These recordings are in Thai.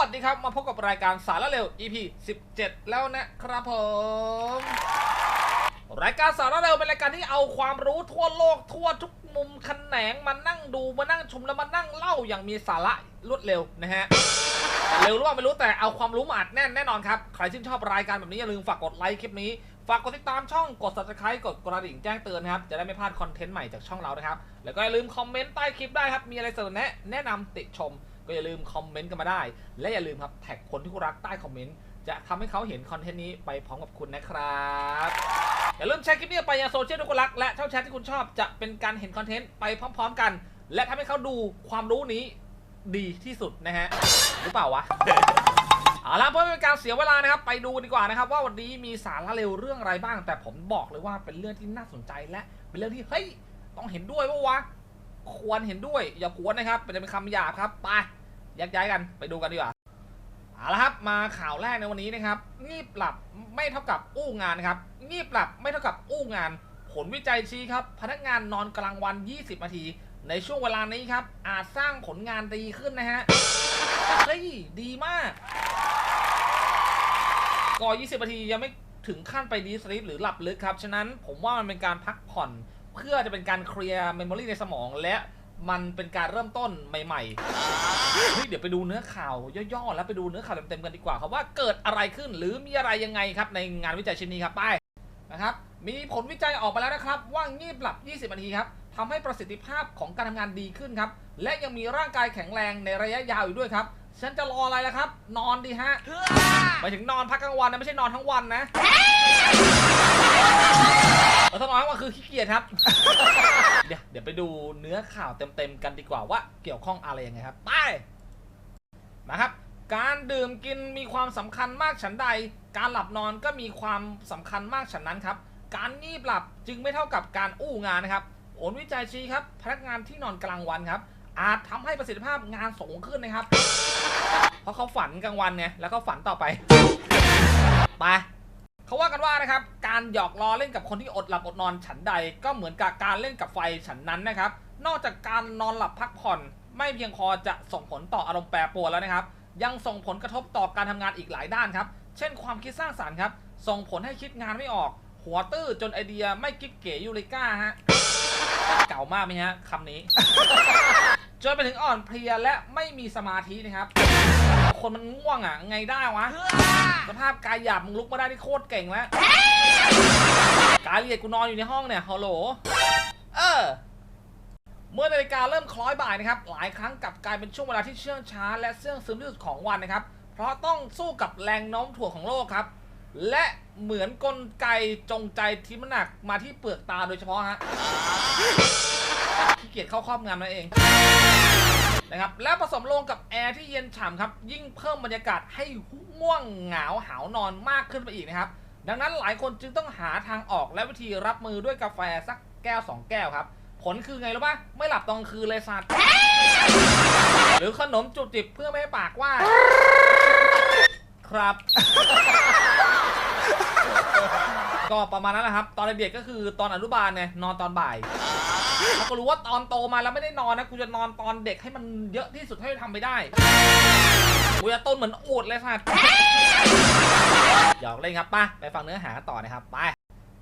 วัสดีครับ มาพบกับรายการสารเร็ว EP 17 แล้วนะครับผม รายการสารเร็วเป็นรายการที่เอาความรู้ทั่วโลกทั่วทุกมุมแขนงมานั่งดูมานั่งชมแล้วมานั่งเล่าอย่างมีสาระรวดเร็วนะฮะ เร็วรือว่าไม่รู้แต่เอาความรู้มาอัดแน่นแน่นอนครับ ใครชื่นชอบรายการแบบนี้อย่าลืมฝากกดไลค์คลิปนี้ ฝากกดติดตามช่องกด subscribe กดกระดิ่งแจ้งเตือนนะครับ จะได้ไม่พลาดคอนเทนต์ใหม่จากช่องเรานะครับ แล้วก็อย่าลืมคอมเมนต์ใต้คลิปได้ครับ มีอะไรเสนอแนะแนะนำติชม ก็อย่าลืมคอมเมนต์กันมาได้ และอย่าลืมครับแท็กคนที่คุณรักใต้คอมเมนต์จะทำให้เขาเห็นคอนเทนต์นี้ไปพร้อมกับคุณนะครับ อย่าลืมแชร์คลิปนี้ไปยังโซเชียลที่คุณรัก และช่องแชทที่คุณชอบจะเป็นการเห็นคอนเทนต์ไปพร้อม ๆ กัน และทำให้เขาดูความรู้นี้ดีที่สุดนะฮะหรือเปล่าวะ เอาละเพื่อไม่เป็นการเสียเวลานะครับไปดูดีกว่านะครับ ว่าวันนี้มีสาระเร็วเรื่องอะไรบ้าง แต่ผมบอกเลยว่าเป็นเรื่องที่น่าสนใจและเป็นเรื่องที่เฮ้ยต้องเห็นด้วยปะวะ ควรเห็นด้วย อย่ากวนนะครับเป็นคำหยาบครับไปแยกย้ายกันไปดูกันดีกว่าเอาละครับมาข่าวแรกในวันนี้นะครับงีบหลับไม่เท่ากับอู้งานครับงีบหลับไม่เท่ากับอู้งาน ผลวิจัยชี้ครับ พนักงานนอนกลางวัน 20 นาที ในช่วงเวลานี้ครับ อาจสร้างผลงานดีขึ้นนะฮะเฮ้ยดีมากก่อ20 นาทียังไม่ถึงขั้นไปดีสลิปหรือหลับลึกครับ ฉะนั้นผมว่ามันเป็นการพักผ่อน เพื่อจะเป็นการเคลียร์เมมโมรีในสมองและมันเป็นการเริ่มต้นใหม่ๆเฮ้ยเดี๋ยวไปดูเนื้อข่าวย่อๆแล้วไปดูเนื้อข่าวเต็มๆกันดีกว่าครับว่าเกิดอะไรขึ้นหรือมีอะไรยังไงครับในงานวิจัยชิ้นนี้ครับไปนะครับมีผลวิจัยออกมาแล้วนะครับ ว่างีบหลับ 20 นาทีครับทำให้ประสิทธิภาพของการทำงานดีขึ้นครับ และยังมีร่างกายแข็งแรงในระยะยาวอยู่ด้วยครับ ฉันจะรออะไรล่ะครับ นอนดีฮะหมายถึงนอนพักกลางวันนะไม่ใช่นอนทั้งวันนะ เออถ้านอนทั้งวันคือขี้เกียจครับ เดี๋ยวเดี๋ยวไปดูเนื้อข่าวเต็มๆกันดีกว่าว่าเกี่ยวข้องอะไรยังไงครับ ไปนะครับ การดื่มกินมีความสำคัญมากฉันใด การหลับนอนก็มีความสำคัญมากฉันนั้นครับ การงีบหลับจึงไม่เท่ากับการอู้งานนะครับผลวิจัยชี้ครับ พนักงานที่นอนกลางวันครับ อาจทำให้ประสิทธิภาพงานสูงขึ้นนะครับ เพราะเขาฝันกลางวันไงแล้วก็ฝันต่อไป ไป เขาว่ากันว่านะครับการหยอกล้อเล่นกับคนที่อดหลับอดนอนฉันใด ก็เหมือนกับการเล่นกับไฟฉันนั้นนะครับ นอกจากการนอนหลับพักผ่อน ไม่เพียงพอจะส่งผลต่ออารมณ์แปรปรวนแล้วนะครับ ยังส่งผลกระทบต่อการทำงานอีกหลายด้านครับ เช่นความคิดสร้างสารรค์ครับส่งผลให้คิดงานไม่ออก หัวตื้อจนไอเดียไม่กิ๊บเก๋ยูริก้าฮะเก่ามากไหมฮะคำนี้ จนไปถึงอ่อนเพลียและไม่มีสมาธินะครับ คนมันง่วงอะ ไงได้วะ สภาพกายหยาบมึงลุกมาได้ที่โคตรเก่งแล้ว กายละเอียดกูนอนอยู่ในห้องเนี่ยฮัลโหล เออ เมื่อนาฬิกาเริ่มคล้อยบ่ายนะครับ หลายครั้งกลับกลายเป็นช่วงเวลาที่เชื่องช้า และเสื่องซึมที่สุดของวันนะครับ เพราะต้องสู้กับแรงโน้มถ่วงของโลกครับ และเหมือนกลไกจงใจที่มันหนักมาที่เปลือกตาโดยเฉพาะฮะขี้เกียจเข้าครอบงำนั่นเอง นะครับและผสมลงกับแอร์ที่เย็นฉ่ำครับยิ่งเพิ่มบรรยากาศให้ง่วงเหงาหาวนอนมากขึ้นไปอีกนะครับ ดังนั้นหลายคนจึงต้องหาทางออกและวิธีรับมือด้วยกาแฟสักแก้ว 2 แก้วครับ ผลคือไงรู้ปะไม่หลับตอนกลางคืนเลยสัตว์หรือขนมจุบจิบเพื่อไม่ให้ปากว่า ครับ ก็ประมาณนั้นแหละครับ ตอนเด็กก็คือตอนอนุบาลเนี่ยนอนตอนบ่าย ถ้าก็รู้ว่าตอนโตมาแล้วไม่ได้นอนนะกูจะนอนตอนเด็กให้มันเยอะที่สุดเท่าที่ทำไปได้กูจะต้นเหมือนอูดเลยสัตว์หยอกเล่นครับไป่ะไปฟังเนื้อหาต่อนะครับไป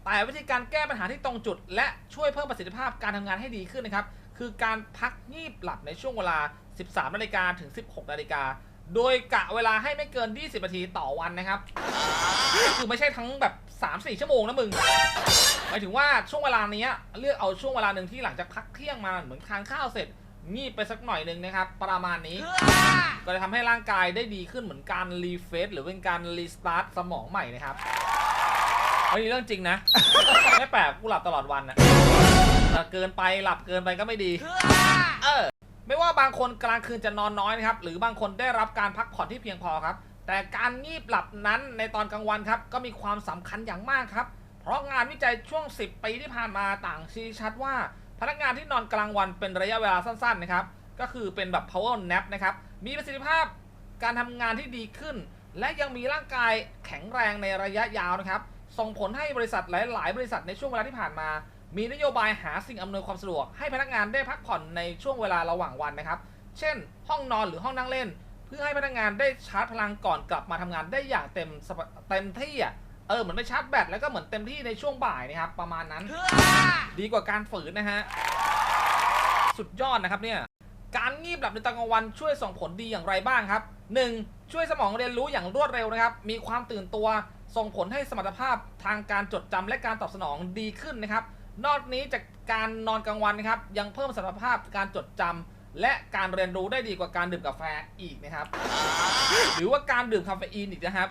แต่วิธีการแก้ปัญหาที่ตรงจุด และช่วยเพิ่มประสิทธิภาพการทำงานให้ดีขึ้นนะครับ คือการพักงีบหลับในช่วงเวลา 13 นาฬิกาถึง 16 นาฬิกาโดยกะเวลาให้ไม่เกิน 20 นาทีต่อวันนะครับ คือไม่ใช่ทั้งแบบ 3-4ชั่วโมงนะมึงหมายถึงว่าช่วงเวลานี้เลือกเอาช่วงเวลาหนึ่งที่หลังจากพักเที่ยงมาเหมือนทานข้าวเสร็จงีบไปสักหน่อยหนึ่งนะครับ ประมาณนี้ ก็จะทำให้ร่างกายได้ดีขึ้นเหมือนการรีเฟซหรือเป็นการรีสตาร์ทสมองใหม่นะครับอันนี้เรื่องจริงนะ ไม่แปลกกูหลับตลอดวันนะแต่เกินไปหลับเกินไปก็ไม่ดี เออ ไม่ว่าบางคนกลางคืนจะนอนน้อยนะครับ หรือบางคนได้รับการพักผ่อนที่เพียงพอครับ แต่การงีบหลับนั้นในตอนกลางวันครับก็มีความสำคัญอย่างมากครับ เพราะงานวิจัยช่วง 10 ปีที่ผ่านมาต่างชี้ชัดว่า พนักงานที่นอนกลางวันเป็นระยะเวลาสั้นๆนะครับก็คือเป็นแบบ power nap นะครับมีประสิทธิภาพการทำงานที่ดีขึ้น และยังมีร่างกายแข็งแรงในระยะยาวนะครับส่งผลให้บริษัทหลาย ๆ บริษัทในช่วงเวลาที่ผ่านมา มีนโยบายหาสิ่งอำนวยความสะดวกให้พนักงานได้พักผ่อนในช่วงเวลาระหว่างวันนะครับ เช่น ห้องนอนหรือห้องนั่งเล่น เพื่อให้พนักงานได้ชาร์จพลังก่อนกลับมาทำงานได้อย่างเต็มสปเต็มที่อะเออเหมือนไปชาร์จแบตแล้วก็เหมือนเต็มที่ในช่วงบ่ายนะครับประมาณนั้น ดีกว่าการฝืนนะฮะสุดยอดนะครับเนี่ยการงีบหลับในตอนกลางวันช่วยส่งผลดีอย่างไรบ้างครับ 1. ช่วยสมองเรียนรู้อย่างรวดเร็วนะครับ มีความตื่นตัวส่งผลให้สมรรถภาพทางการจดจำและการตอบสนองดีขึ้นนะครับ นอกนี้จากการนอนกลางวันนะครับยังเพิ่มสมรรถภาพการจดจำ และการเรียนรู้ได้ดีกว่าการดื่มกาแฟอีกนะครับ หรือว่าการดื่มคาเฟอีนอีกนะครับ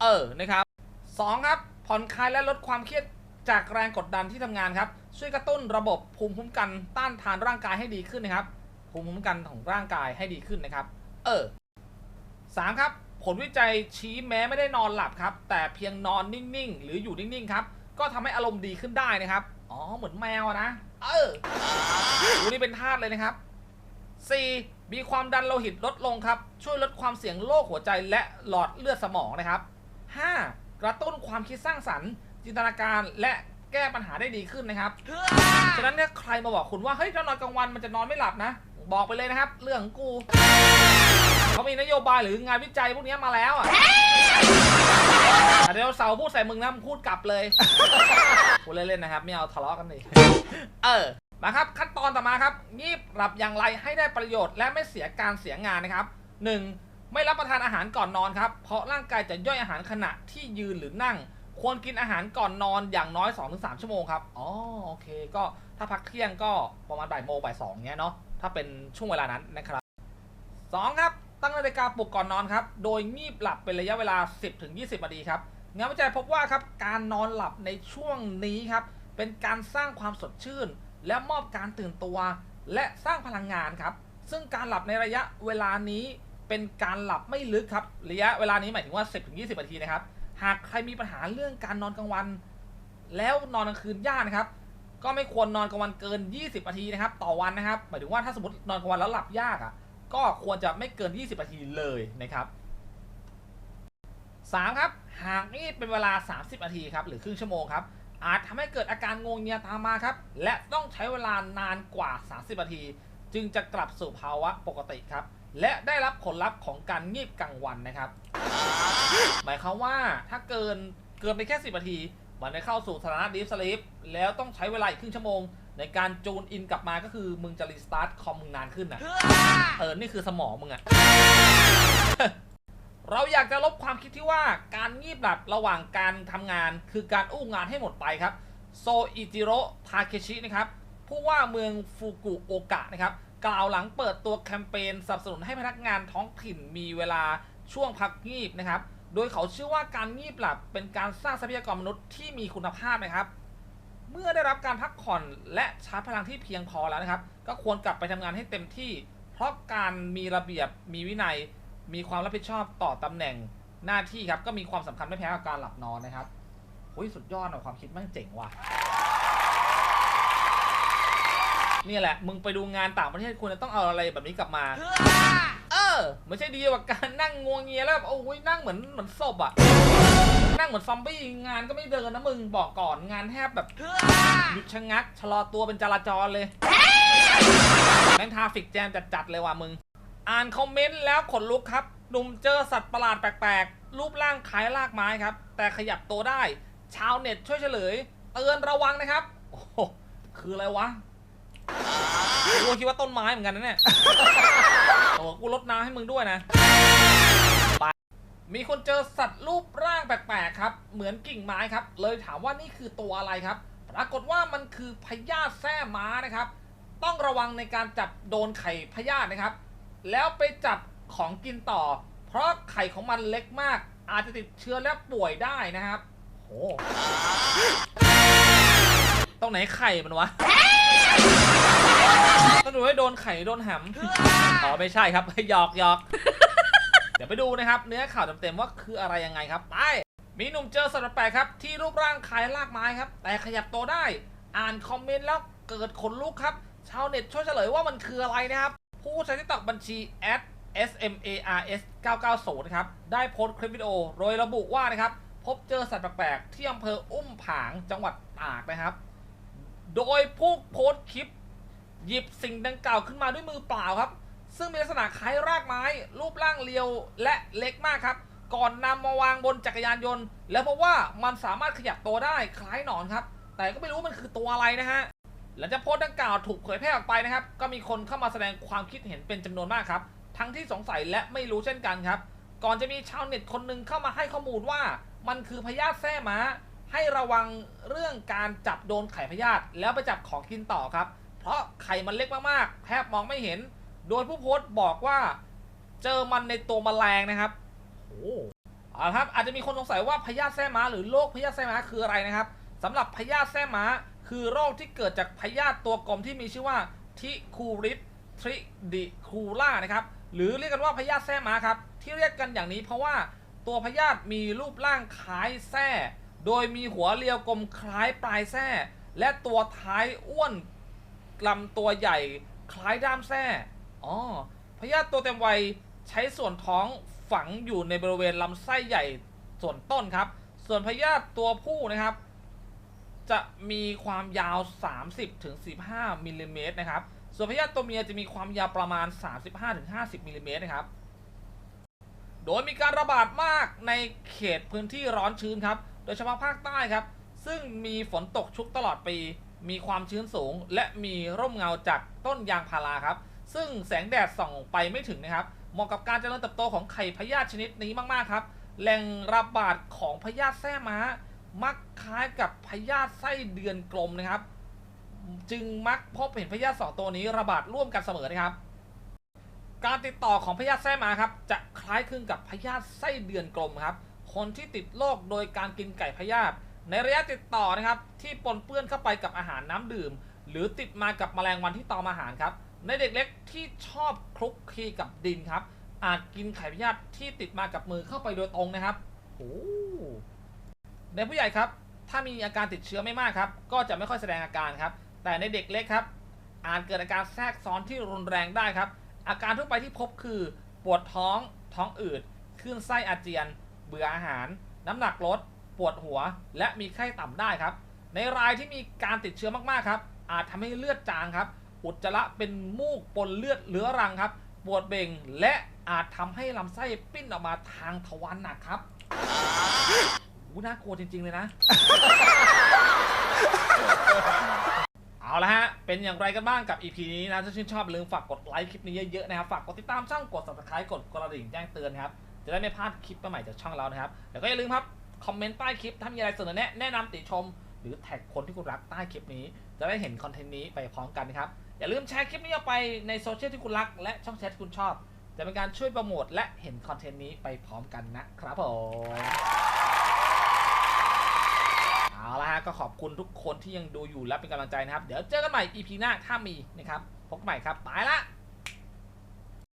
เออนะครับ2ครับ ผ่อนคลายและลดความเครียดจากแรงกดดันที่ทำงานครับ ช่วยกระตุ้นระบบภูมิคุ้มกันต้านทานร่างกายให้ดีขึ้นนะครับ ภูมิคุ้มกันของร่างกายให้ดีขึ้นนะครับ เออ3ครับ ผลวิจัยชี้แม้ไม่ได้นอนหลับครับ แต่เพียงนอนนิ่งๆ หรืออยู่นิ่งๆ ครับ ก็ทำให้อารมณ์ดีขึ้นได้นะครับ อ๋อ เหมือนแมวนะ เออดูนี่เป็นธาตุเลยนะครับ 4. มีความดันโลหิตลดลงครับ ช่วยลดความเสี่ยงโรคหัวใจและหลอดเลือดสมองนะครับ 5. กระตุ้นความคิดสร้างสรรค์ จินตนาการและแก้ปัญหาได้ดีขึ้นนะครับ ฉะนั้นเนี่ยใครมาบอกคุณว่า เฮ้ยถ้านอนกลางวันมันจะนอนไม่หลับนะ บอกไปเลยนะครับ เรื่องกู เขามีนโยบายหรืองานวิจัยพวกนี้มาแล้วอะ เดี๋ยวเสาร์พูดใส่มึงนะมึงพูดกลับเลยพูดเล่นๆนะครับ ไม่เอาทะเลาะกันเลยเออมาครับขั้นตอนต่อมาครับงีบหลับอย่างไรให้ได้ประโยชน์และไม่เสียการเสียงานนะครับ 1. ไม่รับประทานอาหารก่อนนอนครับ เพราะร่างกายจะย่อยอาหารขณะที่ยืนหรือนั่ง ควรกินอาหารก่อนนอนอย่างน้อย 2-3 ชั่วโมงครับอ๋อโอเค ก็ถ้าพักเที่ยงก็ประมาณบ่ายโมงบ่ายสองเนี้ยเนาะถ้าเป็นช่วงเวลานั้นนะครับ 2 ครับ ตั้งนาฬิกาปลุกก่อนนอนครับ โดยงีบหลับเป็นระยะเวลา 10-20นาทีครับงานวิจัยพบว่าครับการนอนหลับในช่วงนี้ครับเป็นการสร้างความสดชื่น และมอบการตื่นตัว และสร้างพลังงานครับ ซึ่งการหลับในระยะเวลานี้เป็นการหลับไม่ลึกครับระยะเวลานี้หมายถึงว่า 10-20นาทีนะครับ หากใครมีปัญหาเรื่องการนอนกลางวัน แล้วนอนกลางคืนยากนะครับ ก็ไม่ควรนอนกลางวันเกิน 20นาทีนะครับ ต่อวันนะครับ หมายถึงว่าถ้าสมมตินอนกลางวันแล้วหลับยากอะ ก็ควรจะไม่เกิน 20นาทีเลยนะครับ 3 ครับ หากนี่เป็นเวลา 30นาทีครับหรือครึ่งชั่วโมงครับอาจทำให้เกิดอาการงงเงียตามมาครับ และต้องใช้เวลานานกว่า 30นาที จึงจะกลับสู่ภาวะปกติครับ และได้รับผลลัพธ์ของการงีบกลางวันนะครับ หมายความว่าถ้าเกินเกินไปแค่ 10นาที มันได้เข้าสู่สถานะดีฟสลีปแล้วต้องใช้เวลาอีกครึ่งชั่วโมง ในการจูนอินกลับมาก็คือมึงจะรีสตาร์ทคอมมึงนานขึ้นนะเออ นี่คือสมองมึงอะเราอยากจะลบความคิดที่ว่าการงีบหลับระหว่างการทำงาน คือการอู้งานให้หมดไปครับ โซอิจิโร่ทาเคชินะครับผู้ว่าเมืองฟูกุโอกะนะครับ กล่าวหลังเปิดตัวแคมเปญสนับสนุนให้พนักงานท้องถิ่นมีเวลาช่วงพักงีบนะครับ โดยเขาเชื่อว่าการงีบหลับเป็นการสร้างทรัพยากรมนุษย์ที่มีคุณภาพนะครับ เมื่อได้รับการพักผ่อนและชาร์จพลังที่เพียงพอแล้วนะครับ ก็ควรกลับไปทำงานให้เต็มที่ เพราะการมีระเบียบมีวินัย มีความรับผิดชอบต่อตำแหน่งหน้าที่ครับก็มีความสำคัญไม่แพ้กับการหลับนอนนะครับโอ้ยสุดยอดอะความคิดแม่งเจ๋งว่ะนี่แหละ มึงไปดูงานต่างประเทศคุณจะต้องเอาอะไรแบบนี้กลับมา เออไม่ใช่ดีกว่าการนั่งงวงเงียแล้วแบบโอ้ยนั่งเหมือนเหมือนศพอะ นั่งเหมือนซอมบี้งานก็ไม่เดินนะมึงบอกก่อนงานแทบแบบหยุดชะงักชะลอตัวเป็นจราจรเลยแม่งทาฟิกแจมจัดๆเลยว่ะมึง อ่านคอมเมนต์แล้วขนลุกครับหนุ่มเจอสัตว์ประหลาดแปลกๆ รูปร่างคล้ายรากไม้ครับ แต่ขยับตัวได้ ชาวเน็ตช่วยเฉลย เตือนระวังนะครับ โอ้คืออะไรวะกูคิดว่าต้นไม้เหมือนกันนะเนี่ยโอ้กูลดน้ำให้มึงด้วยนะ มีคนเจอสัตว์รูปร่างแปลกๆครับ เหมือนกิ่งไม้ครับ เลยถามว่านี่คือตัวอะไรครับ ปรากฏว่ามันคือพญาแท้ม้านะครับ ต้องระวังในการจับโดนไข่พยานะครับ แล้วไปจับของกินต่อ เพราะไข่ของมันเล็กมาก อาจจะติดเชื้อและป่วยได้นะครับโอ้ตรงไหนไข่มันวะต้องดูให้โดนไข่โดนหำอ๋อไม่ใช่ครับหยอกหยอก เดี๋ยวไปดูนะครับเนื้อข่าวเต็มๆว่าคืออะไรยังไงครับไปมีหนุ่มเจอสัตว์แปลกครับที่รูปร่างคล้ายรากไม้ครับแต่ขยับตัวได้ อ่านคอมเมนต์แล้วเกิดขนลุกครับชาวเน็ตช่วยเฉลยว่ามันคืออะไรนะครับ ผู้ใช้ทิกตอกบัญชี @smars 990นะครับได้โพสต์คลิปวิดีโอโดยระบุว่านะครับพบเจอสัตว์แปลกๆที่อำเภออุ้มผางจังหวัดตากนะครับ โดยผู้โพสต์คลิป หยิบสิ่งดังกล่าวขึ้นมาด้วยมือเปล่าครับ ซึ่งมีลักษณะคล้ายรากไม้ รูปร่างเรียวและเล็กมากครับ ก่อนนำมาวางบนจักรยานยนต์ แล้วพบว่ามันสามารถขยับตัวได้คล้ายหนอนครับ แต่ก็ไม่รู้มันคือตัวอะไรนะฮะหลังจากโพสต์ดังกล่าวถูกเผยแพร่ออกไปนะครับ ก็มีคนเข้ามาแสดงความคิดเห็นเป็นจำนวนมากครับ ทั้งที่สงสัยและไม่รู้เช่นกันครับ ก่อนจะมีชาวเน็ตคนหนึ่งเข้ามาให้ข้อมูลว่า มันคือพยาธิแท้ม้า ให้ระวังเรื่องการจับโดนไข่พยาธิแล้วไปจับของกินต่อครับ เพราะไข่มันเล็กมากๆ แทบมองไม่เห็น โดยผู้โพสต์บอกว่าเจอมันในตัวแมลงนะครับโอ้เอาละครับอาจจะมีคนสงสัยว่าพยาธิแท้ม้าหรือโรคพยาธิแท้ม้าคืออะไรนะครับสำหรับพยาธิแท้ม้า คือโรคที่เกิดจากพยาธิตัวกลมที่มีชื่อว่าทิคูริสทริดิคูล่านะครับหรือเรียกกันว่าพยาธิแท้ม้าครับที่เรียกกันอย่างนี้เพราะว่าตัวพยาธิมีรูปร่างคล้ายแส้โดยมีหัวเรียวกลมคล้ายปลายแส้และตัวท้ายอ้วนลำตัวใหญ่คล้ายด้ามแส้ อ๋อพยาธิตัวเต็มวัยใช้ส่วนท้องฝังอยู่ในบริเวณลำไส้ใหญ่ส่วนต้นครับ ส่วนพยาธิตัวผู้นะครับ จะมีความยาว 30ถึง15มิลลิเมตรนะครับ ส่วนพยาธิตัวเมียจะมีความยาวประมาณ 35ถึง50มิลลิเมตรนะครับ โดยมีการระบาดมากในเขตพื้นที่ร้อนชื้นครับ โดยเฉพาะภาคใต้ครับ ซึ่งมีฝนตกชุกตลอดปี มีความชื้นสูง และมีร่มเงาจากต้นยางพาราครับ ซึ่งแสงแดดส่องไปไม่ถึงนะครับเหมาะกับการเจริญเติบโตของไข่พยาธิชนิดนี้มากๆครับแหล่งระบาดของพยาธิแท้ม้า มักคล้ายกับพยาธิไส้เดือนกลมนะครับ จึงมักพบเห็นพยาธิสองตัวนี้ระบาดร่วมกันเสมอนะครับ การติดต่อของพยาธิแท้ม้าครับจะคล้ายคลึงกับพยาธิไส้เดือนกลมครับ คนที่ติดโรคโดยการกินไก่พยาธิในระยะติดต่อนะครับ ที่ปนเปื้อนเข้าไปกับอาหารน้ำดื่ม หรือติดมากับแมลงวันที่ตอมอาหารครับ ในเด็กเล็กที่ชอบคลุกคลีกับดินครับ อาจกินไข่พยาธิที่ติดมากับมือเข้าไปโดยตรงนะครับโอ้ในผู้ใหญ่ครับ ถ้ามีอาการติดเชื้อไม่มากครับ ก็จะไม่ค่อยแสดงอาการครับ แต่ในเด็กเล็กครับ อาจเกิดอาการแทรกซ้อนที่รุนแรงได้ครับ อาการทั่วไปที่พบคือปวดท้องท้องอืดคลื่นไส้อาเจียน เบื่ออาหาร น้ำหนักลด ปวดหัว และมีไข้ต่ำได้ครับ ในรายที่มีการติดเชื้อมากๆครับ อาจทำให้เลือดจางครับ อุจจาระเป็นมูกปนเลือดเรื้อรังครับ ปวดเบ่งและอาจทำให้ลำไส้ปิ้นออกมาทางทวารหนักครับอู้น่ากลัวจริง ๆ เลยนะ เอาละฮะ เป็นอย่างไรกันบ้างกับ EP นี้นะ ถ้าชื่นชอบอย่าลืมฝากกดไลค์คลิปนี้เยอะๆนะครับ ฝากกดติดตามช่องกด subscribe กดกระดิ่งแจ้งเตือนครับ จะได้ไม่พลาดคลิปใหม่จากช่องเรานะครับ แล้วก็อย่าลืมครับ คอมเมนต์ใต้คลิปถ้ามีอะไรเสนอแนะแนะนำติชม หรือแท็กคนที่คุณรักใต้คลิปนี้ จะได้เห็นคอนเทนต์นี้ไปพร้อมกันครับ อย่าลืมแชร์คลิปนี้ออกไปในโซเชียลที่คุณรัก และช่องแชทที่คุณชอบ จะเป็นการช่วยโปรโมทและเห็นคอนเทนต์นี้ไปพร้อมกันนะครับผมเอาละฮะก็ขอบคุณทุกคนที่ยังดูอยู่และเป็นกำลังใจนะครับ เดี๋ยวเจอกันใหม่ EP หน้าถ้ามีนะครับพบกันใหม่ครับไปละ